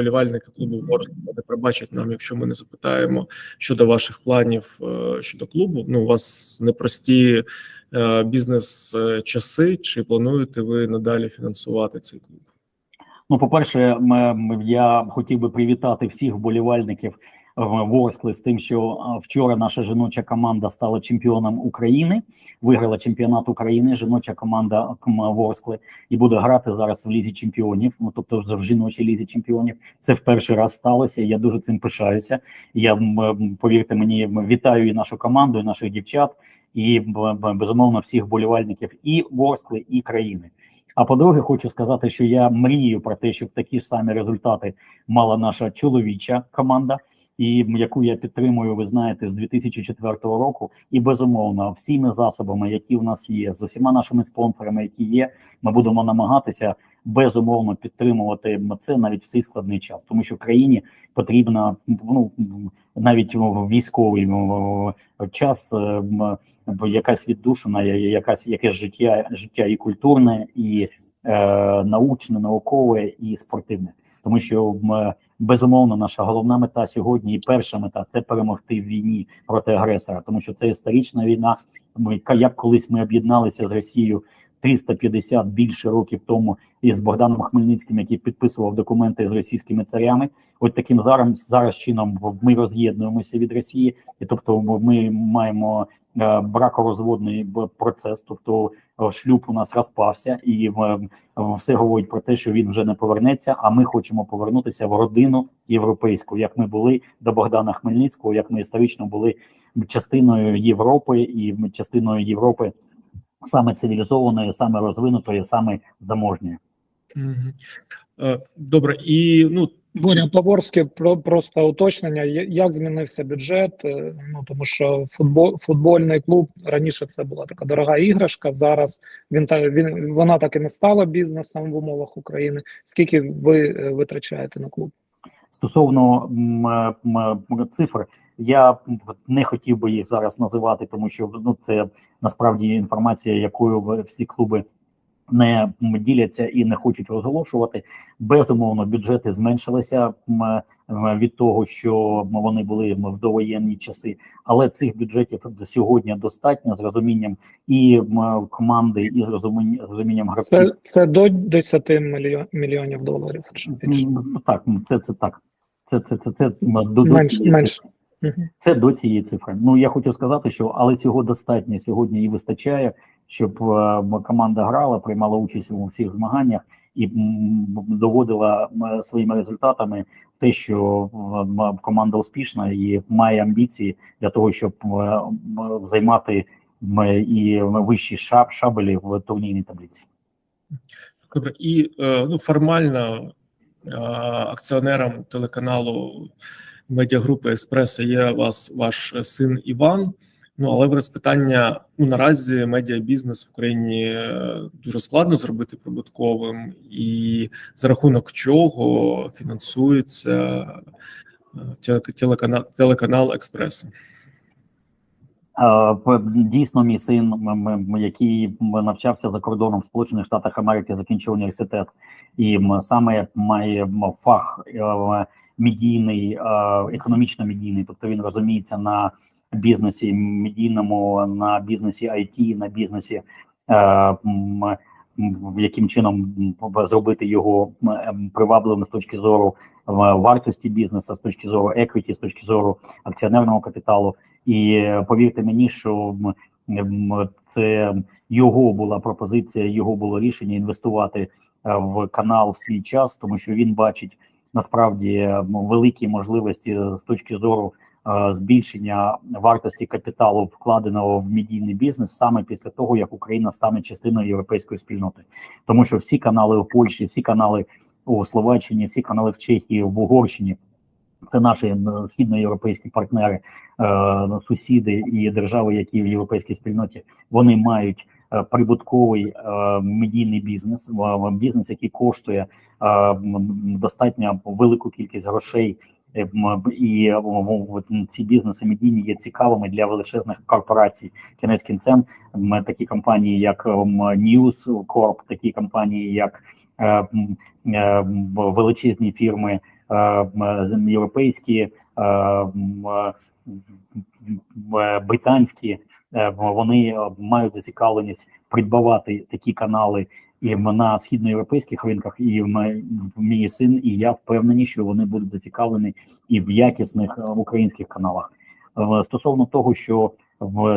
вболівальники клубу Ворскла не пробачать нам, якщо ми не запитаємо щодо ваших планів е, щодо клубу. Ну, у вас непрості е, бізнес-часи. Чи плануєте ви надалі фінансувати цей клуб? Ну, по-перше, м- м- я хотів би привітати всіх вболівальників е, Ворскли з тим, що е, вчора наша жіноча команда стала чемпіоном України, виграла чемпіонат України, жіноча команда КМ Ворскли, і буде грати зараз в лізі чемпіонів. Ну тобто в жіночій лізі чемпіонів. Це в перший раз сталося. Я дуже цим пишаюся. Я повірте мені, вітаю і нашу команду, і наших дівчат, і безумовно всіх вболівальників і Ворскли, і країни. А по-друге, хочу сказати, що я мрію про те, щоб такі ж самі результати мала наша чоловіча команда, і яку я підтримую, ви знаєте, з 2004 року. І безумовно, всіми засобами, які в нас є, з усіма нашими спонсорами, які є, ми будемо намагатися безумовно підтримувати це навіть в цей складний час, тому що країні потрібна ну навіть в військовий час е, якась віддушина, якась якесь життя, життя і культурне, і е, научне, наукове, і спортивне. Тому що м, безумовно наша головна мета сьогодні і перша мета це перемогти в війні проти агресора, тому що це історична війна. Ми як колись ми об'єдналися з Росією 350 більше років тому із Богданом Хмельницьким, який підписував документи з російськими царями. От таким зараз зараз чином ми роз'єднуємося від Росії, і тобто ми маємо е, бракорозводний процес, тобто е, шлюб у нас розпався, і е, все говорить про те, що він вже не повернеться. А ми хочемо повернутися в родину європейську, як ми були до Богдана Хмельницького, як ми історично були частиною Європи і частиною Європи саме цивілізованої, саме розвинутої, саме заможньої. Е, Добре, і ну Боря Поворське про просто уточнення. Як змінився бюджет? Е, Ну тому що футбол, футбольний клуб раніше це була така дорога іграшка. Зараз він та він вона так і не стала бізнесом в умовах України. Скільки ви е, витрачаєте на клуб? Стосовно м, м, м, цифр, я не хотів би їх зараз називати, тому що ну це насправді інформація, якою всі клуби не діляться і не хочуть розголошувати. Безумовно, бюджети зменшилися м, від того, що вони були в довоєнні часи, але цих бюджетів сьогодні достатньо з розумінням і команди, і з розумінням, гравців. Це це до 10 мільйон, мільйонів доларів. Так, це це так. Це це це це до, Менше. Мгм. Це до цієї цифри. Ну я хочу сказати, що але цього достатньо сьогодні і вистачає, щоб е, команда грала, приймала участь у всіх змаганнях і доводила своїми результатами те, що команда успішна і має амбіції для того, щоб е, займати і вищі шаб шабелі в турнірній таблиці. Добре, і е, ну, формально акціонером телеканалу медіагрупи Еспресо є вас ваш син Іван. Ну але вираз питання: ну наразі медіабізнес в Україні е, дуже складно зробити прибутковим, і за рахунок чого фінансується е, телеканал, телеканал Експресо. Е, Дійсно, мій син, який навчався за кордоном в Сполучених Штатах Америки, закінчив університет, і саме має фах медійний, е, економічно-медійний, тобто він розуміється на бізнесі медійному, на бізнесі IT, на бізнесі, е, яким чином зробити його привабливим з точки зору е, вартості бізнесу, з точки зору еквіті, з точки зору акціонерного капіталу. І повірте мені, що це його була пропозиція, його було рішення інвестувати в канал в свій час, тому що він бачить насправді е, великі можливості з точки зору е, збільшення вартості капіталу, вкладеного в медійний бізнес, саме після того як Україна стане частиною європейської спільноти, тому що всі канали у Польщі, всі канали у Словаччині, всі канали в Чехії, в Угорщині. Це наші е, східноєвропейські партнери, е, сусіди і держави, які в європейській спільноті, вони мають е, прибутковий е, медійний бізнес, в- бізнес, який коштує е, достатньо велику кількість грошей. е, І е, ці бізнеси медійні є цікавими для величезних корпорацій. Кінець кінцем такі компанії, як News Corp, такі компанії, як е, е, величезні фірми е, європейські, е, е, британські, е, вони е, мають зацікавленість придбавати такі канали і на східноєвропейських ринках. І мій син і я впевнені, що вони будуть зацікавлені і в якісних е, українських каналах. Е, Стосовно того, що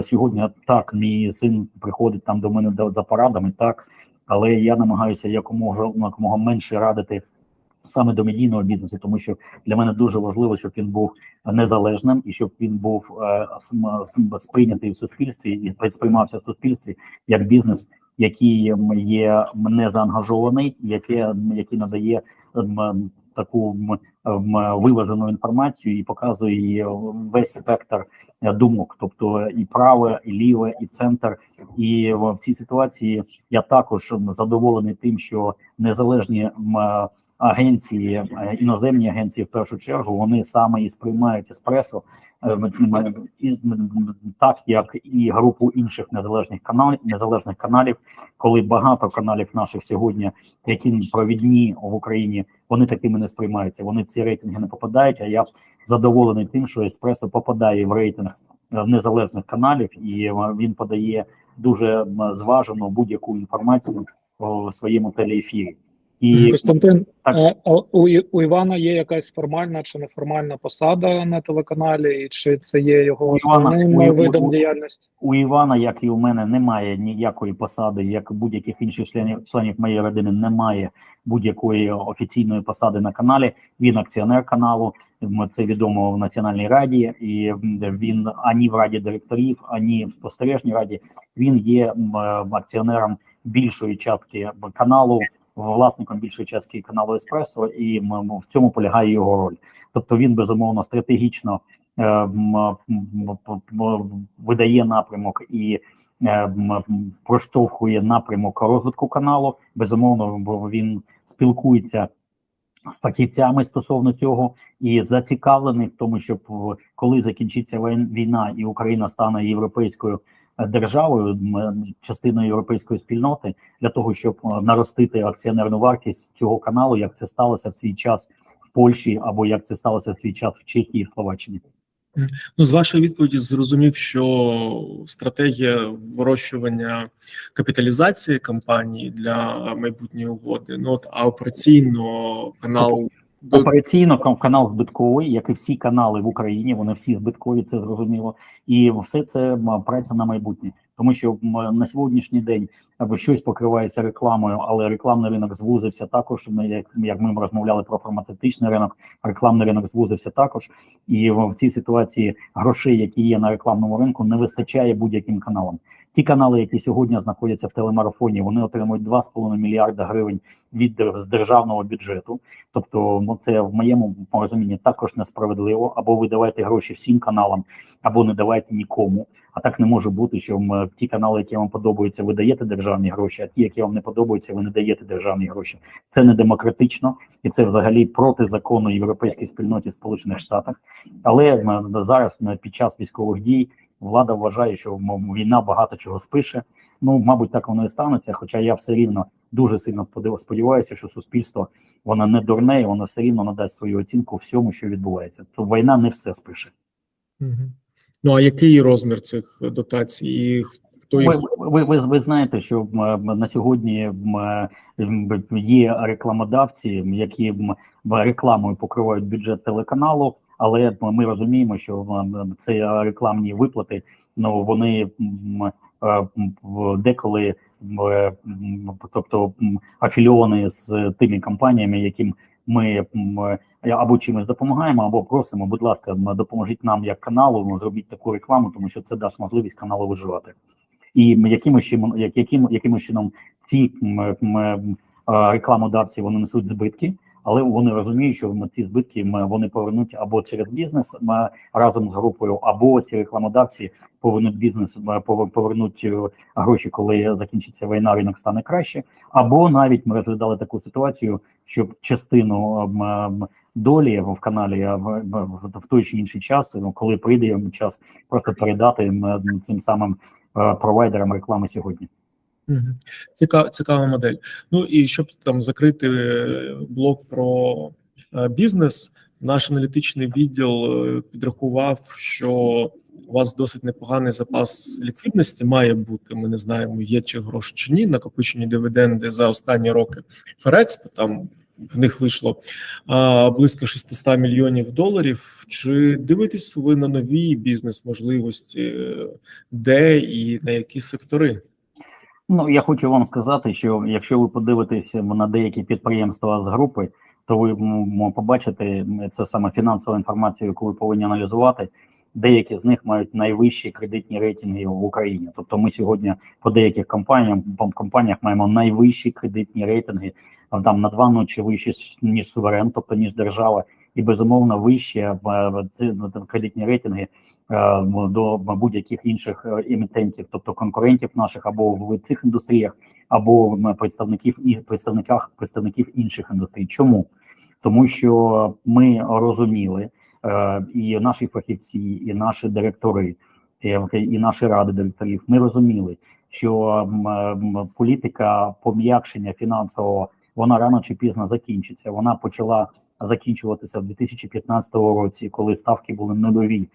сьогодні так мій син приходить там до мене за порадами, так але я намагаюся якомога якомога менше радити саме до медійного бізнесу, тому що для мене дуже важливо, щоб він був незалежним і щоб він був е, сприйнятий в суспільстві і сприймався в суспільстві як бізнес, який є не заангажований, який надає м, таку виважену інформацію і показує її весь спектр е, думок, тобто і праве, і ліве, і центр. І в цій ситуації я також задоволений тим, що незалежні агенції, е, іноземні агенції в першу чергу, вони саме і сприймають еспресо е, так, як і групу інших незалежних каналів, незалежних каналів, коли багато каналів наших сьогодні, які провідні в Україні, вони такими не сприймаються. Вони ці рейтинги не попадають. А я задоволений тим, що еспресо попадає в рейтинг е, незалежних каналів, і е, він подає дуже зважену будь-яку інформацію у своєму телеефірі. І Костянтин, Так. а у, у Івана є якась формальна чи неформальна посада на телеканалі, і чи це є його Івана- основним е, видом у- діяльності? у Івана, як і у мене, немає ніякої посади, як у будь-яких інших членів членів моєї родини, немає будь-якої офіційної посади на каналі. Він акціонер каналу. Це відомо в Національній раді, і він ані в раді директорів, ані в спостережній раді. Він є е, акціонером більшої частки каналу, власником більшої частки каналу Еспресо, і в цьому полягає його роль. Тобто він безумовно стратегічно е, видає напрямок і е, проштовхує напрямок розвитку каналу. Безумовно, він спілкується з фахівцями стосовно цього і зацікавлений в тому, щоб коли закінчиться війна і Україна стане європейською державою, частиною європейської спільноти, для того, щоб е, наростити акціонерну вартість цього каналу, як це сталося в свій час в Польщі, або як це сталося в свій час в Чехії, в Словаччині. Ну, з вашої відповіді зрозумів, що стратегія вирощування капіталізації компанії для майбутньої угоди. Ну от а операційно канал Операційно кан- канал збитковий, як і всі канали в Україні, вони всі збиткові, це зрозуміло, і все це праця на майбутнє, тому що на сьогоднішній день або щось покривається рекламою, але рекламний ринок звузився також. Як, як ми розмовляли про фармацевтичний ринок, рекламний ринок звузився також, і в цій ситуації грошей, які є на рекламному ринку, не вистачає будь-яким каналам. Ті канали, які сьогодні знаходяться в телемарафоні, вони отримують 2,5 мільярда гривень від з державного бюджету. Тобто, ну це в моєму розумінні також несправедливо. Або ви давайте гроші всім каналам, або не давайте нікому. А так не може бути, що ті канали, які вам подобаються, ви даєте державні гроші, а ті, які вам не подобаються, ви не даєте державні гроші. Це не демократично і це взагалі проти закону європейській спільноті в Сполучених Штатах. Але зараз під час військових дій влада вважає, що війна багато чого спише. Ну, мабуть, так воно і станеться. Хоча я все рівно дуже сильно сподів- сподіваюся, що суспільство воно не дурне, і воно все рівно надасть свою оцінку всьому, що відбувається. То війна не все спише. Ну а який розмір цих дотацій? І хто Ви, їх ви, ви, ви знаєте, що на сьогодні є рекламодавці, які рекламою покривають бюджет телеканалу, але ми розуміємо, що м, ці рекламні виплати ну вони е, деколи е, тобто м, афільовані з тими компаніями, яким ми або чимось допомагаємо, або просимо, будь ласка, допоможіть нам як каналу, зробіть таку рекламу, тому що це дасть можливість каналу виживати. І якимось чином, яким, якимось чином ці е, рекламодавці вони несуть збитки, але вони розуміють, що м, ці збитки вони повернуть або через бізнес разом з групою, або ці рекламодавці повернуть бізнес, повернуть е, гроші, коли закінчиться війна, ринок стане краще. Або навіть ми розглядали таку ситуацію, щоб частину долі в каналі в той чи інший час, ну, коли прийде час, просто передати цим самим е, провайдерам реклами сьогодні. Цікава, цікава модель. Ну і щоб там закрити е, блок про е, бізнес. Наш аналітичний відділ е, підрахував, що у вас досить непоганий запас ліквідності має бути. Ми не знаємо, є чи гроші чи ні. Накопичені дивіденди за останні роки Ферекспо. Там в них вийшло а, близько 600 мільйонів доларів. Чи дивитесь ви на нові бізнес-можливості, е, де і на які сектори? Ну я хочу вам сказати, що якщо ви подивитесь на деякі підприємства з групи, то ви побачите це саме фінансову інформацію, яку ви повинні аналізувати. Деякі з них мають найвищі кредитні рейтинги в Україні. Тобто, ми сьогодні по деяких компаніям по компаніях маємо найвищі кредитні рейтинги, там на два ночі вищі ніж суверен, тобто ніж держава, і безумовно вищі е, ці, ну, кредитні рейтинги е, до будь-яких інших е, емітентів, тобто конкурентів наших або в цих індустріях, або представників і представниках представників інших індустрій. Чому? Тому що ми розуміли, е, і наші фахівці, і наші директори, і, наші ради директорів, ми розуміли, що політика пом'якшення фінансового вона рано чи пізно закінчиться. Вона почала закінчуватися в 2015 році, коли ставки були нульові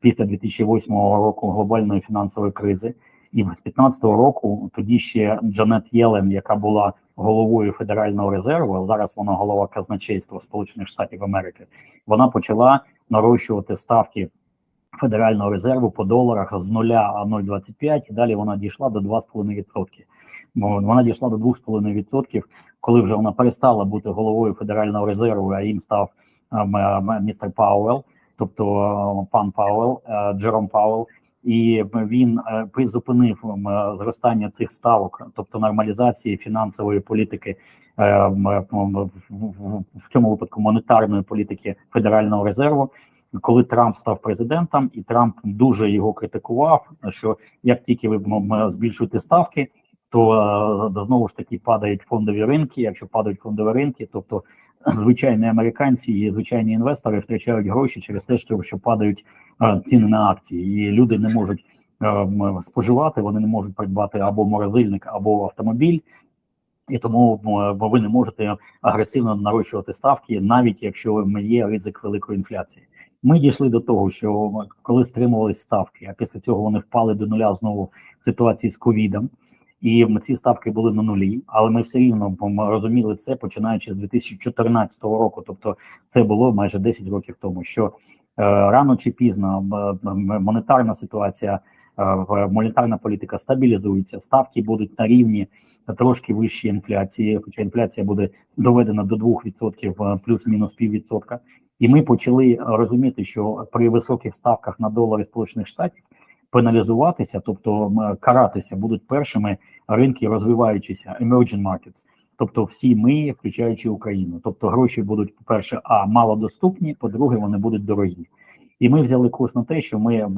після 2008 року глобальної фінансової кризи. І в 2015 року тоді ще Джанет Єлен, яка була головою Федерального резерву, зараз вона голова казначейства Сполучених Штатів Америки. Вона почала нарощувати ставки Федерального резерву по доларах з 0 а 0,25, і далі вона дійшла до 2,5%. Бо Вона дійшла до 2,5%, коли вже вона перестала бути головою Федерального резерву, а їм став містер Пауелл, тобто пан Пауелл, е, Джером Пауелл. І він е, призупинив е, зростання цих ставок, тобто нормалізації фінансової політики, е, в цьому випадку монетарної політики Федерального резерву. Коли Трамп став президентом, і Трамп дуже його критикував, що як тільки ви збільшуєте ставки, то е, знову ж таки падають фондові ринки. Якщо падають фондові ринки, тобто звичайні американці і звичайні інвестори втрачають гроші через те, що, падають е, ціни на акції, і люди не можуть е, споживати, вони не можуть придбати або морозильник, або автомобіль. І тому ви не можете агресивно нарощувати ставки, навіть якщо є ризик великої інфляції. Ми дійшли до того, що коли стримувались ставки, а після цього вони впали до нуля знову в ситуації з ковідом, і ці ставки були на нулі, але ми все рівно розуміли це починаючи з 2014 року. Тобто це було майже 10 років тому. Що е, рано чи пізно монетарна ситуація, е, монетарна політика стабілізується, ставки будуть на рівні трошки вищі інфляції, хоча інфляція буде доведена до 2% е, плюс-мінус піввідсотка. І ми почали розуміти, що при високих ставках на долари Сполучених Штатів пеналізуватися, тобто каратися, будуть першими ринки розвиваючися emerging markets, тобто всі ми, включаючи Україну. Тобто гроші будуть, по-перше, а малодоступні, по-друге, вони будуть дорогі. І ми взяли курс на те, що ми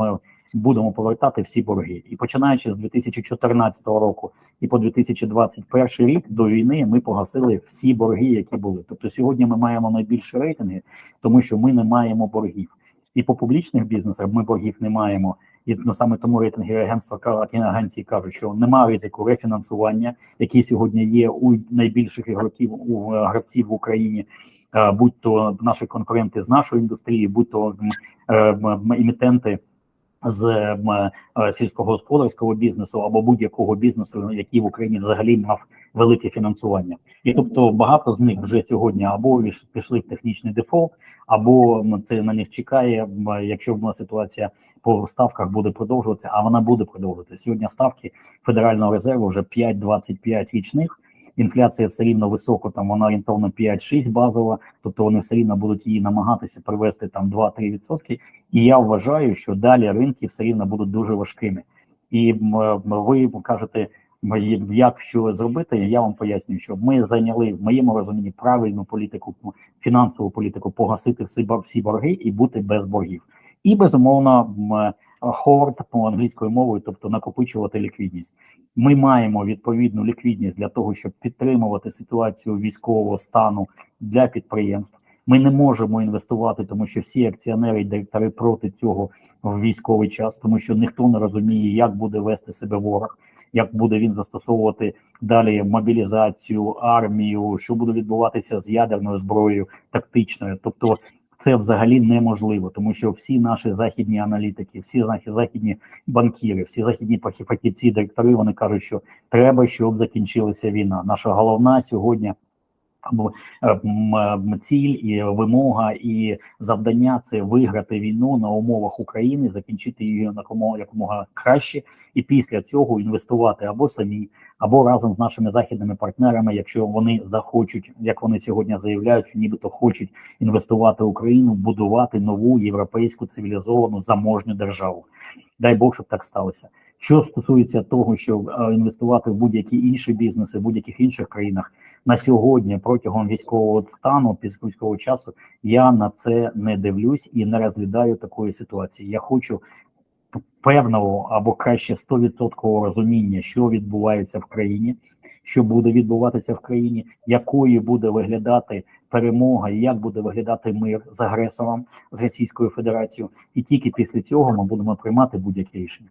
будемо повертати всі борги. І починаючи з 2014 року і по 2021 рік до війни ми погасили всі борги, які були. Тобто сьогодні ми маємо найбільші рейтинги, тому що ми не маємо боргів. І по публічних бізнесах ми боргів не маємо. І ну, саме тому рейтинги агентства агенції кажуть, що немає ризику рефінансування, який сьогодні є у найбільших ігроків у е, гравців в Україні, е, будь то наші конкуренти з нашої індустрії, будь то м, з е, сільськогосподарського бізнесу або будь-якого бізнесу, який в Україні взагалі мав велике фінансування. І тобто багато з них вже сьогодні або пішли в технічний дефолт, або це на них чекає, якщо ситуація по ставках буде продовжуватися, а вона буде продовжуватися. Сьогодні ставки Федерального резерву вже 5,25 річних. Інфляція все рівно високо, там вона орієнтовно 5-6 базова, тобто вони все рівно будуть її намагатися привести там 2-3 відсотки. І я вважаю, що далі ринки все рівно будуть дуже важкими. І ви кажете, як що зробити? Я вам пояснюю, що ми зайняли в моєму розумінні правильну політику, фінансову політику, погасити всі борги і бути без боргів. І безумовно м, хорд по англійською мовою, тобто накопичувати ліквідність. Ми маємо відповідну ліквідність для того, щоб підтримувати ситуацію військового стану для підприємств. Ми не можемо інвестувати, тому що всі акціонери і директори проти цього в військовий час, тому що ніхто не розуміє, як буде вести себе ворог. як буде він застосовувати далі мобілізацію, армію, що буде відбуватися з ядерною зброєю тактичною. Тобто це взагалі неможливо, тому що всі наші західні аналітики, всі наші західні банкіри, всі західні фахі- фахівці, директори, вони кажуть, що треба, щоб закінчилася війна. Наша головна сьогодні ціль і вимога і завдання це виграти війну на умовах України, закінчити її якомога, якомога краще, і після цього інвестувати або самі, або разом з нашими західними партнерами, якщо вони захочуть, як вони сьогодні заявляють, що нібито хочуть інвестувати в Україну, будувати нову європейську цивілізовану заможню державу. Дай Бог, щоб так сталося. Що стосується того, щоб е, інвестувати в будь-які інші бізнеси в будь-яких інших країнах на сьогодні, протягом військового стану, після військового часу, я на це не дивлюсь і не розглядаю такої ситуації. Я хочу певного або краще 100% розуміння, що відбувається в країні, що буде відбуватися в країні, якою буде виглядати перемога, і як буде виглядати мир з агресором з Російською Федерацією, і тільки після цього ми будемо приймати будь-які рішення.